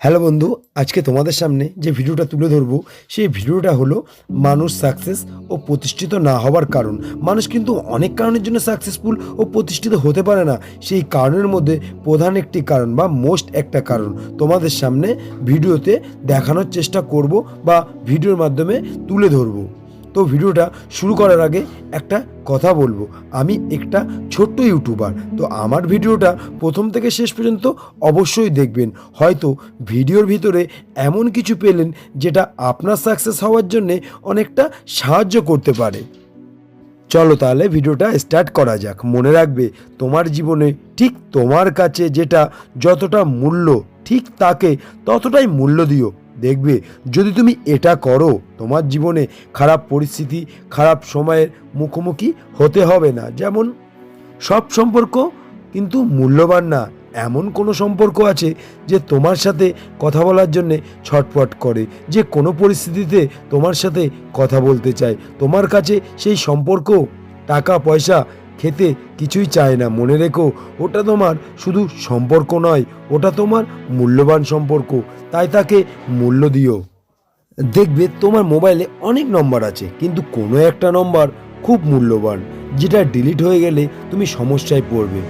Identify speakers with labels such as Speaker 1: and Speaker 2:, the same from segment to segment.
Speaker 1: Hello বন্ধু, আজকে তোমাদের সামনে যে ভিডিওটা তুলে ধরব, সেই ভিডিওটা হলো মানুষ সাকসেস ও প্রতিষ্ঠিত না হওয়ার কারণ। মানুষ কিন্তু অনেক কারণের জন্য সাকসেসফুল ও প্রতিষ্ঠিত হতে পারে না। সেই কারণের মধ্যে প্রধান একটি কারণ বা মোস্ট একটা কারণ তোমাদের সামনে ভিডিওতে দেখানোর চেষ্টা করব বা ভিডিওর মাধ্যমে তুলে ধরবো। তো ভিডিওটা শুরু করার আগে একটা কথা বলব। আমি একটা ছোট্ট ইউটিউবার, তো আমার ভিডিওটা প্রথম থেকে শেষ পর্যন্ত অবশ্যই দেখবেন। হয়তো ভিডিওর ভিতরে এমন কিছু পেলেন যেটা আপনার সাকসেস হওয়ার জন্যে অনেকটা সাহায্য করতে পারে। চলো তাহলে ভিডিওটা স্টার্ট করা যাক। মনে রাখবে, তোমার জীবনে ঠিক তোমার কাছে যেটা যতটা মূল্য, ঠিক তাকে ততটাই মূল্য দিও। দেখবে। যদি তুমি এটা করো, তোমার জীবনে খারাপ পরিস্থিতি, খারাপ সময়ের মুখোমুখি হতে হবে না। যেমন, সব সম্পর্ক কিন্তু মূল্যবান না। এমন কোনো সম্পর্ক আছে যে তোমার সাথে কথা বলার জন্যে ছটফট করে। যে কোনো পরিস্থিতিতে তোমার সাথে কথা বলতে চায়। তোমার কাছে সেই সম্পর্ক, টাকা, পয়সা খেতে কিছুই চায় না, মনে রেখো, ওটা তোমার শুধু সম্পর্ক নয়, ওটা তোমার মূল্যবান সম্পর্ক, তাই তাকে মূল্য দিও। দেখবে তোমার মোবাইলে অনেক নম্বর আছে, কিন্তু কোনো একটা নম্বর খুব মূল্যবান, যেটা ডিলিট হয়ে গেলে তুমি সমস্যায় পড়বে।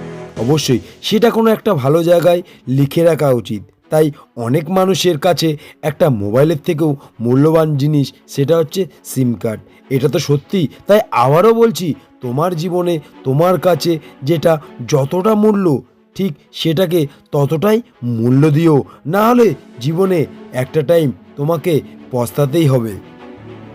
Speaker 1: অবশ্যই সেটা কোনো একটা ভালো জায়গায় লিখে রাখা উচিত, তাই অনেক মানুষের কাছে একটা মোবাইলের থেকেও মূল্যবান জিনিস, সেটা হচ্ছে সিম কার্ড এটা তো সত্যি তাই আবারও বলছি তোমার জীবনে তোমার কাছে যেটা যতটা মূল্য, ঠিক সেটাকে ততটাই মূল্য দিও। না হলে জীবনে একটা টাইম তোমাকে পস্তাতেই হবে।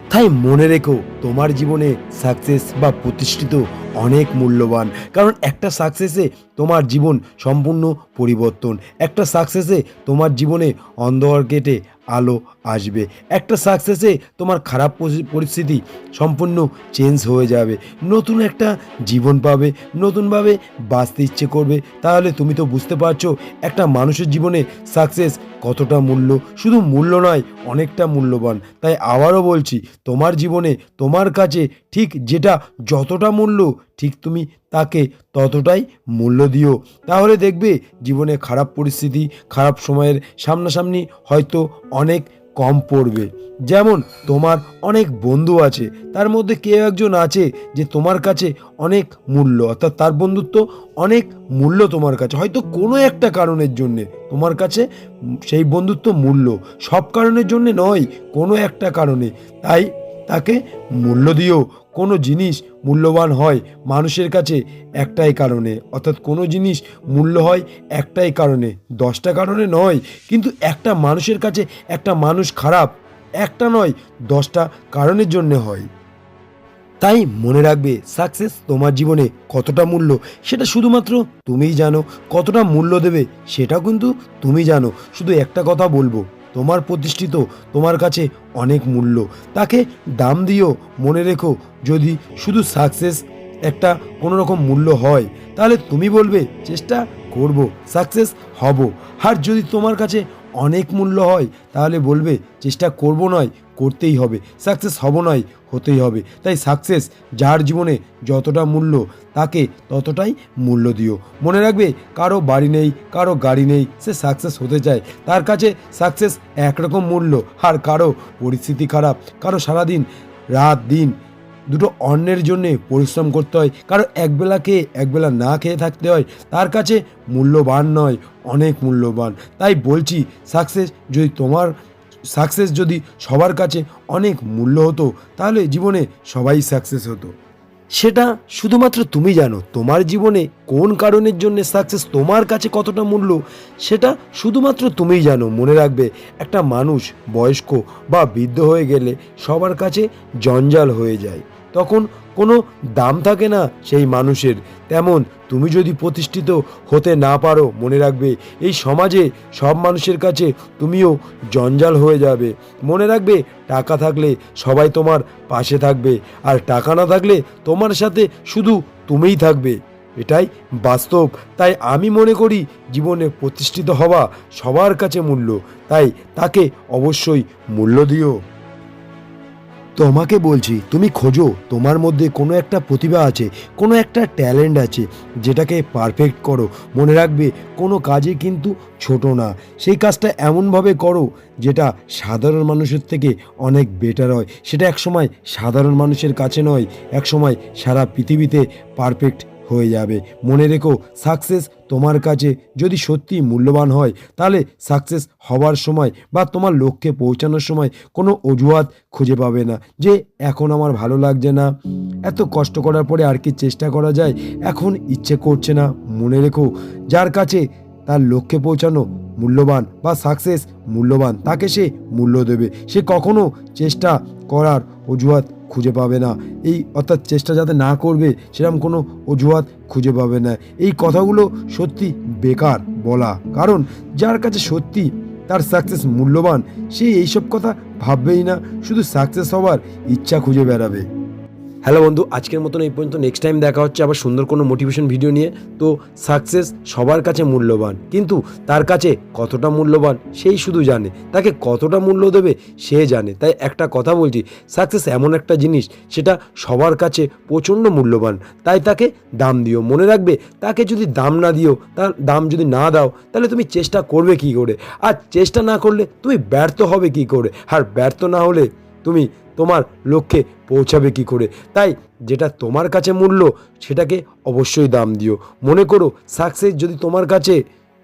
Speaker 1: তাই মনে রেখো, তোমার জীবনে সাকসেস বা প্রতিষ্ঠিত অনেক মূল্যবান। কারণ একটা সাকসেসে তোমার জীবন সম্পূর্ণ পরিবর্তন। একটা সাকসেসে তোমার জীবনে অন্ধকার কেটে আলো আসবে। একটা সাকসেসে তোমার খারাপ পরিস্থিতি সম্পূর্ণ চেঞ্জ হয়ে যাবে। নতুন একটা জীবন পাবে, নতুনভাবে বাঁচতে ইচ্ছে করবে। তাহলে তুমি তো বুঝতে পারছ, একটা মানুষের জীবনে সাকসেস কতটা মূল্য। শুধু মূল্য নয়, অনেকটা মূল্যবান। তাই আবারও বলছি, তোমার জীবনে তোমার কাছে ঠিক যেটা যতটা মূল্য ঠিক তুমি তাকে ততটাই মূল্য দিও। তাহলে দেখবে জীবনে খারাপ পরিস্থিতি, খারাপ সময়ের সামনাসামনি হয়তো অনেক কম পড়বে। যেমন তোমার অনেক বন্ধু আছে, তার মধ্যে কেউ একজন আছে যে তোমার কাছে অনেক মূল্য, অর্থাৎ তার বন্ধুত্ব অনেক মূল্য তোমার কাছে। হয়তো কোনো একটা কারণের জন্যে তোমার কাছে সেই বন্ধুত্ব মূল্য, সব কারণের জন্যে নয়, কোনো একটা কারণে। তাই তাকে মূল্য দিও। কোনো জিনিস মূল্যবান হয় মানুষের কাছে একটাই কারণে। অর্থাৎ কোনো জিনিস মূল্য হয় একটাই কারণে। দশটা কারণে নয়, কিন্তু একটা মানুষের কাছে একটা মানুষ খারাপ একটা নয়, দশটা কারণের জন্য হয়। তাই মনে রাখবে সাকসেস তোমার জীবনে কতটা মূল্য, সেটা শুধুমাত্র তুমিই জানো। কতটা মূল্য দেবে সেটা কিন্তু তুমি জানো। শুধু একটা কথা বলব তোমার প্রতিষ্ঠিত, তোমার কাছে অনেক মূল্য। তাকে দাম দিও, মনে রেখো, যদি শুধু সাকসেস একটা কোনো রকম মূল্য হয়, তাহলে তুমি বলবে, চেষ্টা করব সাকসেস হব। আর যদি তোমার কাছে অনেক মূল্য হয়, তাহলে বলবে, চেষ্টা করব নয়, করতেই হবে। সাকসেস হব নয়, হতেই হবে। তাই সাকসেস যার জীবনে যতটা মূল্য, তাকে ততটাই মূল্য দিও। মনে রাখবে, কারও বাড়ি নেই, কারও গাড়ি নেই, সে সাকসেস হতে চায়। তার কাছে সাকসেস একরকম মূল্য, আর কারও পরিস্থিতি খারাপ, কারও সারাদিন, রাত দিন দুটো অন্যের জন্য পরিশ্রম করতে হয়। কারও একবেলা খেয়ে, একবেলা না খেয়ে থাকতে হয়, তার কাছে মূল্যবান নয়, অনেক মূল্যবান। তাই বলছি সাকসেস যদি তোমার সাকসেস যদি সবার কাছে অনেক মূল্য হতো, তাহলে জীবনে সবাই সাকসেস হতো। সেটা শুধুমাত্র তুমি জানো, তোমার জীবনে কোন কারণের জন্য সাকসেস তোমার কাছে কতটা মূল্য, সেটা শুধুমাত্র তুমিই জানো, মনে রাখবে। একটা মানুষ বয়স্ক বা বৃদ্ধ হয়ে গেলে সবার কাছে জঞ্জাল হয়ে যায়। তখন কোনো দাম থাকে না সেই মানুষের। তেমন তুমি যদি প্রতিষ্ঠিত হতে না পারো মনে রাখবে, এই সমাজে সব মানুষের কাছে তুমিও জঞ্জাল হয়ে যাবে। মনে রাখবে টাকা থাকলে সবাই তোমার পাশে থাকবে, আর টাকা না থাকলে তোমার সাথে শুধু তুমিই থাকবে। এটাই বাস্তব। তাই আমি মনে করি জীবনে প্রতিষ্ঠিত হওয়া সবার কাছে মূল্য। তাই তাকে অবশ্যই মূল্য দিও। তোমাকে বলছি, তুমি খোঁজো, তোমার মধ্যে কোনো একটা প্রতিভা আছে, কোনো একটা ট্যালেন্ট আছে, যেটাকে পারফেক্ট করো। মনে রাখবে, কোনো কাজে কিন্তু ছোট না। সেই কাজটা এমনভাবে করো, যেটা সাধারণ মানুষের থেকে অনেক বেটার হয়। সেটা একসময় সাধারণ মানুষের কাছে নয়, একসময় সারা পৃথিবীতে পারফেক্ট হয়ে যাবে। মনে রেখো সাকসেস তোমার কাছে যদি সত্যি মূল্যবান হয়, তাহলে সাকসেস হওয়ার সময় বা তোমার লক্ষ্যে পৌঁছানোর সময় কোনো অজুহাত খুঁজে পাবে না। যে এখন আমার ভালো লাগছে না, এত কষ্ট করার পরে আর কি চেষ্টা করা যায়, এখন ইচ্ছে করছে না। মনে রেখো, যার কাছে তার লক্ষ্যে পৌঁছানো মূল্যবান বা সাকসেস মূল্যবান, তাকে সে মূল্য দেবে। সে কখনো চেষ্টা করার অজুহাত খুঁজে পাবে না। এই অর্থাৎ চেষ্টা যাতে না করবে, সেরকম কোনো অজুহাত খুঁজে পাবে না। এই কথাগুলো সত্যি বেকার বলা। কারণ যার কাছে সত্যি তার সাকসেস মূল্যবান, সে এইসব কথা ভাববেই না। শুধু সাকসেস হওয়ার ইচ্ছা খুঁজে বেড়াবে। হ্যালো বন্ধু, আজকের মতন এই পর্যন্ত। নেক্সট টাইম দেখা হচ্ছে আবার সুন্দর কোনো মোটিভেশন ভিডিও নিয়ে। তো সাকসেস সবার কাছে মূল্যবান, কিন্তু তার কাছে কতটা মূল্যবান সেই শুধু জানে। তাকে কতটা মূল্য দেবে সে জানে। তাই একটা কথা বলছি সাকসেস এমন একটা জিনিস, সেটা সবার কাছে প্রচণ্ড মূল্যবান। তাই তাকে দাম দিও। মনে রাখবে, তাকে যদি দাম না দিও, তার দাম যদি না দাও, তাহলে তুমি চেষ্টা করবে কি করে? আর চেষ্টা না করলে তুমি ব্যর্থ হবে কি করে? আর ব্যর্থ না হলে তুমি তোমার লক্ষ্যে পৌঁছাবে কি করে? তাই যেটা তোমার কাছে মূল্য, সেটাকে অবশ্যই দাম দিও। মনে করো সাকসেস যদি তোমার কাছে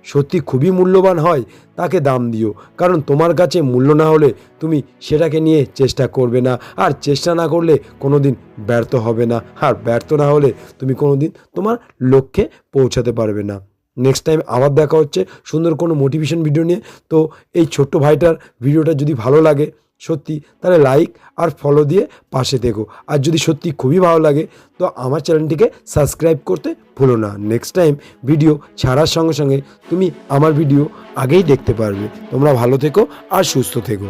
Speaker 1: সত্যি খুবই মূল্যবান হয়, তাকে দাম দিও। কারণ তোমার কাছে মূল্য না হলে তুমি সেটাকে নিয়ে চেষ্টা করবে না। আর চেষ্টা না করলে কোনো দিন ব্যর্থ হবে না। আর ব্যর্থ না হলে তুমি কোনো দিন তোমার লক্ষ্যে পৌঁছাতে পারবে না। নেক্সট টাইম আবার দেখা হচ্ছে সুন্দর কোনো মোটিভেশন ভিডিও নিয়ে। তো এই ছোট্ট ভাইটার ভিডিওটা যদি ভালো লাগে সত্যি তাহলে লাইক আর ফলো দিয়ে পাশে দেখো আর যদি সত্যি খুবই ভালো লাগে, তো আমার চ্যানেলটিকে সাবস্ক্রাইব করতে ভুলো না। নেক্সট টাইম ভিডিও ছাড়ার সঙ্গে সঙ্গে তুমি আমার ভিডিও আগেই দেখতে পারবে। তোমরা ভালো থেকো আর সুস্থ থেকো।